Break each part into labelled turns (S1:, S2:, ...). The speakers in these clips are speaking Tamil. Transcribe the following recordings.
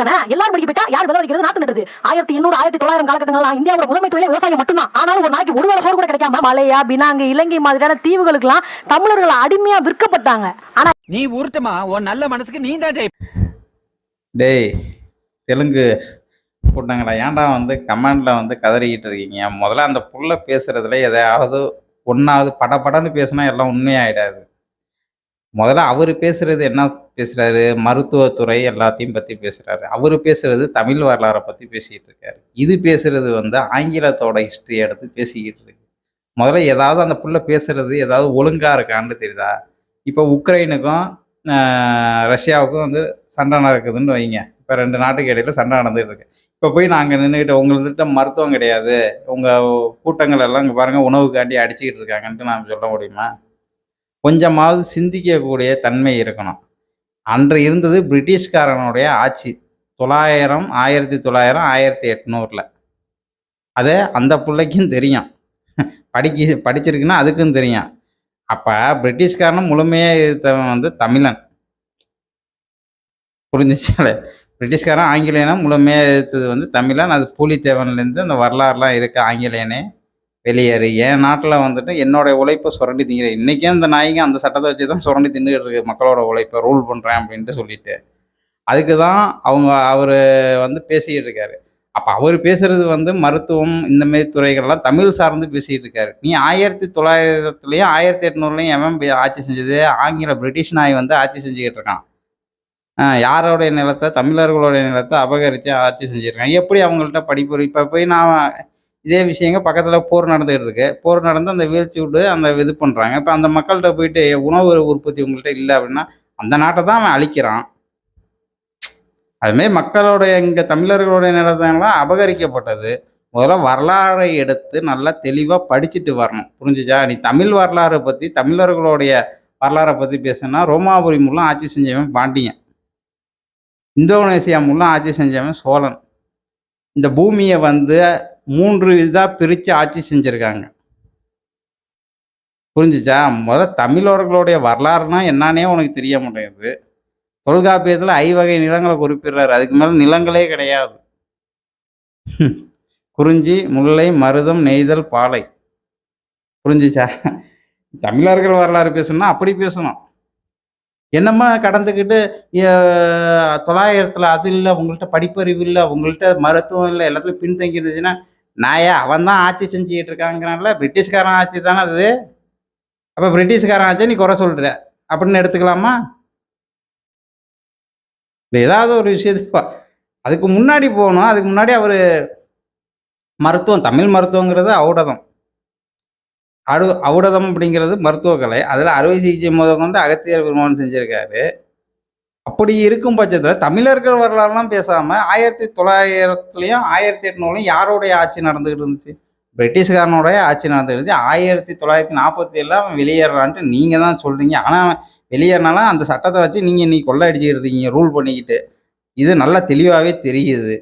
S1: தானே எல்லாரும் படிக்க போயிட்டா யார் விதை வைக்கிறது நாத்து நடுறது. ஆயிரத்தி எண்ணூறு ஆயிரத்தி தொள்ளாயிரம் காலகட்டங்கள் இந்தியாவோட முதன்மை தொழிலே விவசாயம் மட்டும்தான். ஆனாலும் ஒரு நாளைக்கு ஒரு வேளை சோறு கூட கிடைக்காம மலையா பினாங்கு இலங்கை மாதிரியான தீவுகளுக்கெல்லாம் தமிழர்கள் அடிமையா விற்கப்பட்டாங்க. ஆனா
S2: நீ உருட்டுமா உன் நல்ல மனசுக்கு நீ தான் ஜெயி
S3: டேய் தெலுங்கு கூட்டங்களா ஏன்டா வந்து கமெண்டில் வந்து கதறிக்கிட்டு இருக்கீங்க? முதல்ல அந்த புள்ள பேசுறதுல எதையாவது ஒன்றாவது படபடன்னு பேசினா எல்லாம் உண்மையாயிடாது. முதல்ல அவர் பேசுறது என்ன பேசுகிறாரு மருத்துவத்துறை எல்லாத்தையும் பற்றி பேசுகிறாரு அவர் பேசுகிறது தமிழ் வரலாறை பற்றி பேசிக்கிட்டு இருக்காரு. இது பேசுகிறது வந்து ஆங்கிலத்தோட ஹிஸ்ட்ரி எடுத்து பேசிக்கிட்டு இருக்கு. முதல்ல ஏதாவது அந்த புள்ள பேசுகிறது ஏதாவது ஒழுங்காக இருக்கான்னு தெரியுதா? இப்போ உக்ரைனுக்கும் ரஷ்யாவுக்கும் வந்து சண்டை நடக்குதுன்னு வைங்க. இப்போ ரெண்டு நாட்டுக்கு இடையில சண்டை நடந்துட்டு இருக்கு. இப்போ போய் நாங்கள் நின்றுக்கிட்டு உங்கள்கிட்ட மருத்துவம் கிடையாது. உங்கள் கூட்டங்கள் எல்லாம் இங்கே பாருங்கள் உணவுக்காண்டி அடிச்சுக்கிட்டு இருக்காங்கன்ட்டு நாம் சொல்ல முடியுமா? கொஞ்சமாவது சிந்திக்கக்கூடிய தன்மை இருக்கணும். அன்று இருந்தது பிரிட்டிஷ்காரனுடைய ஆட்சி. தொள்ளாயிரம் ஆயிரத்தி தொள்ளாயிரம் ஆயிரத்தி எட்நூறில். அது அந்த பிள்ளைக்கும் தெரியும். படிக்க படிச்சிருக்குன்னா அதுக்கும் தெரியும். அப்போ பிரிட்டிஷ்காரனும் முழுமையாக வந்து தமிழன். புரிஞ்சிச்சாலே பிரிட்டிஷ்காரன் ஆங்கிலேயனும் முழுமையாக எதிர்த்தது வந்து தமிழன். அது பூலித்தேவன்லேருந்து அந்த வரலாறுலாம் இருக்குது ஆங்கிலேயனே. வெளியேறு. என் நாட்டில் வந்துட்டு என்னோட உழைப்பை சுரண்டி திங்கிற இன்றைக்கும் இந்த நாய்ங்க அந்த சட்டத்தை வச்சு தான் சுரண்டி தின்னுட்டு இருக்கு. மக்களோட உழைப்பை ரூல் பண்ணுறேன் அப்படின்ட்டு சொல்லிட்டு. அதுக்கு தான் அவங்க அவர் வந்து பேசிக்கிட்டு இருக்காரு. அப்போ அவர் பேசுறது வந்து மருத்துவம் இந்த மாதிரி துறைகள்லாம் தமிழ் சார்ந்து பேசிகிட்டு இருக்காரு. நீ ஆயிரத்தி தொள்ளாயிரத்துலேயும் ஆயிரத்தி எட்நூறுலையும் எவன் ஆட்சி செஞ்சது? ஆங்கில பிரிட்டிஷ் நாய் வந்து ஆட்சி செஞ்சுக்கிட்டு இருக்கான். யாரோடைய நிலத்தை? தமிழர்களுடைய நிலத்தை அபகரித்து ஆட்சி செஞ்சுருக்கான் எப்படி அவங்கள்ட்ட படிப்பு? இப்போ போய் நான் இதே விஷயங்க பக்கத்தில் போர் நடந்துகிட்டு இருக்கு போர் நடந்து அந்த வீழ்ச்சி விட்டு அந்த இது பண்ணுறாங்க இப்போ அந்த மக்கள்கிட்ட போயிட்டு உணவு உற்பத்தி உங்கள்கிட்ட இல்லை அப்படின்னா அந்த நாட்டை தான் அவன் அழிக்கிறான். அதுமாரி மக்களுடைய இங்கே தமிழர்களுடைய நிலத்தெல்லாம் அபகரிக்கப்பட்டது. முதல்ல வரலாறை எடுத்து நல்லா தெளிவாக படிச்சுட்டு வரணும். புரிஞ்சுச்சா? நீ தமிழ் வரலாறை பற்றி தமிழர்களுடைய வரலாறை பற்றி பேசுனா ரோமாபுரி மூலம் ஆட்சி செஞ்சவன் பாண்டியன். இந்தோனேசியா மூலம் ஆட்சி செஞ்சவன் சோழன். இந்த பூமியை வந்து மூன்று இதாக பிரித்து ஆட்சி செஞ்சுருக்காங்க. புரிஞ்சுச்சா? முதல்ல தமிழர்களுடைய வரலாறுனா என்னன்னே உனக்கு தெரிய மாட்டேங்குது. தொல்காப்பியத்தில் ஐவகை நிலங்களை குறிப்பிடுறாரு. அதுக்கு மேலே நிலங்களே கிடையாது. குறிஞ்சி முல்லை மருதம் நெய்தல் பாலை. புரிஞ்சுச்சா? தமிழர்கள் வரலாறு பேசணும்னா அப்படி பேசணும். என்னம்மா கடந்துக்கிட்டு தொள்ளாயிரத்தில் தொள்ளாயிரத்துல அது இல்லை உங்கள்கிட்ட படிப்பறிவு இல்லை உங்கள்கிட்ட மருத்துவம் இல்லை எல்லாத்துலையும் பின்தங்கி இருந்துச்சுன்னா நாயே அவன் தான் ஆட்சி செஞ்சுக்கிட்டு இருக்காங்கிறான்ல பிரிட்டிஷ்காரன் ஆட்சி தானே அது. அப்போ பிரிட்டிஷ்காரன் ஆட்சி நீ குறை சொல்கிற அப்படின்னு எடுத்துக்கலாமா? இல்லை ஏதாவது ஒரு விஷயத்துக்கு அதுக்கு முன்னாடி போகணும். அதுக்கு முன்னாடி அவர் மருத்துவம் தமிழ் மருத்துவங்கிறது ஔடதம். அடு ஔடதம் அப்படிங்கிறது மருத்துவக்கலை. அதில் அறுவை சிகிச்சை முதல் கொண்டு அகத்தியர் பெருமான் செஞ்சுருக்காரு. அப்படி இருக்கும் பட்சத்தில் தமிழர்கள் வரலாறுலாம் பேசாமல் ஆயிரத்தி தொள்ளாயிரத்துலேயும் ஆயிரத்தி எட்நூறுலையும் யாருடைய ஆட்சி நடந்துக்கிட்டு இருந்துச்சு? பிரிட்டிஷ்காரனுடைய ஆட்சி நடந்துட்டு இருந்துச்சு. ஆயிரத்தி தொள்ளாயிரத்தி நாற்பத்தி ஏழில் அவன் வெளியேறான்ட்டு நீங்கள் தான் சொல்கிறீங்க ஆனால் வெளியேறினாலும் அந்த சட்டத்தை வச்சு நீங்கள் இன்னைக்கு கொள்ளை அடிச்சுக்கிட்டு இருக்கீங்க ரூல் பண்ணிக்கிட்டு. இது நல்லா தெளிவாகவே தெரியுது.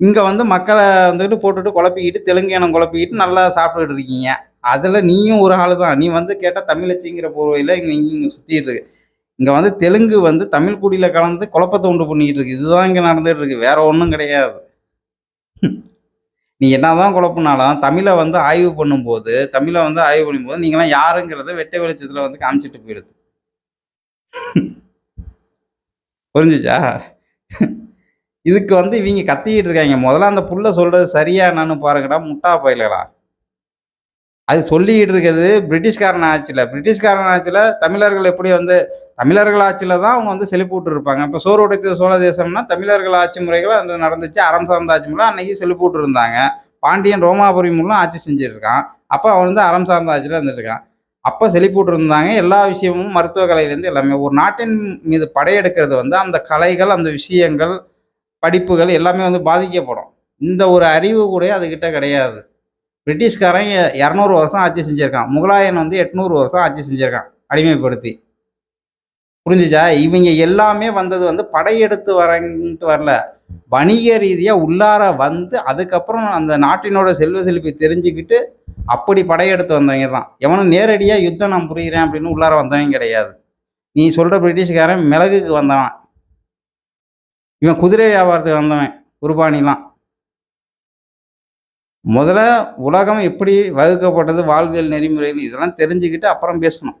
S3: இங்கே வந்து மக்களை வந்துட்டு போட்டுட்டு குழப்பிக்கிட்டு தெலுங்கானம் குழப்பிக்கிட்டு நல்லா சாப்பிட்டுட்டு இருக்கீங்க. அதில் நீயும் ஒரு ஆள் தான் நீ வந்து கேட்டால் தமிழச்சிங்கிற போர்வையில் இங்கே இங்கே இங்கே சுற்றிட்டு இருக்கு. இங்கே வந்து தெலுங்கு வந்து தமிழ் குடியில் கலந்து குழப்பத்தை உண்டு பண்ணிக்கிட்டு இருக்கு. இதுதான் இங்கே நடந்துட்டு இருக்கு. வேற ஒன்றும் கிடையாது. நீ என்னதான் குழப்பினாலும் தமிழை வந்து ஆய்வு பண்ணும்போது தமிழை வந்து ஆய்வு பண்ணும்போது நீங்களாம் யாருங்கிறத வெட்ட வெளிச்சத்தில் வந்து காமிச்சிட்டு போயிடுது. புரிஞ்சுச்சா? இதுக்கு வந்து இவங்க கத்திக்கிட்டு இருக்காங்க. முதல்ல அந்த புள்ள சொல்றது சரியா என்னன்னு பாருங்கடா முட்டா பயிலடா அது சொல்லிக்கிட்டு இருக்கிறது பிரிட்டிஷ்காரன் ஆட்சியில். பிரிட்டிஷ்காரன் ஆட்சியில் தமிழர்கள் எப்படி வந்து தமிழர்கள் ஆட்சியில் தான் அவங்க வந்து செழிப்பூட்டு இருப்பாங்க இப்போ சோறு உடைத்தது சோழ தேசம்னா தமிழர்கள் ஆட்சி முறைகள் அன்று நடந்துச்சு. அறம் சார்ந்த ஆட்சி முறை அன்னைக்கு செழிப்பூட்டு இருந்தாங்க பாண்டியன் ரோமாபுரி மூலம் ஆட்சி செஞ்சுருக்கான். அப்போ அவன் வந்து அறம் சார்ந்த ஆட்சியில் இருந்துருக்கான் அப்போ செழிப்பூட்டு இருந்தாங்க எல்லா விஷயமும் மருத்துவ கலையிலேருந்து எல்லாமே. ஒரு நாட்டின் மீது படையெடுக்கிறது வந்து அந்த கலைகள் அந்த விஷயங்கள் படிப்புகள் எல்லாமே வந்து பாதிக்கப்படும். இந்த ஒரு அறிவு கூட அதுக்கிட்ட கிடையாது. பிரிட்டிஷ்காரன் இரநூறு வருஷம் ஆட்சி செஞ்சிருக்கான். முகலாயன் வந்து எட்நூறு வருஷம் ஆட்சி செஞ்சிருக்கான். அடிமைப்படுத்தி. புரிஞ்சுச்சா? இவங்க எல்லாமே வந்தது வந்து படையெடுத்து வரன்ட்டு வரல. வணிக ரீதியாக உள்ளார வந்து அதுக்கப்புறம் அந்த நாட்டினோட செல்வ செழிப்பை தெரிஞ்சுக்கிட்டு அப்படி படையெடுத்து வந்தவங்க தான். எவனும் நேரடியாக யுத்தம் நான் புரிகிறேன் அப்படின்னு உள்ளார வந்தவங்க கிடையாது. நீ சொல்கிற பிரிட்டிஷ்காரன் மிளகுக்கு வந்தவன். இவன் குதிரை வியாபாரத்துக்கு வந்தவன். குருபானிலாம். முதல்ல உலகம் எப்படி வகுக்கப்பட்டது வாழ்வியல் நெறிமுறைகள் இதெல்லாம் தெரிஞ்சுக்கிட்டு அப்புறம் பேசணும்.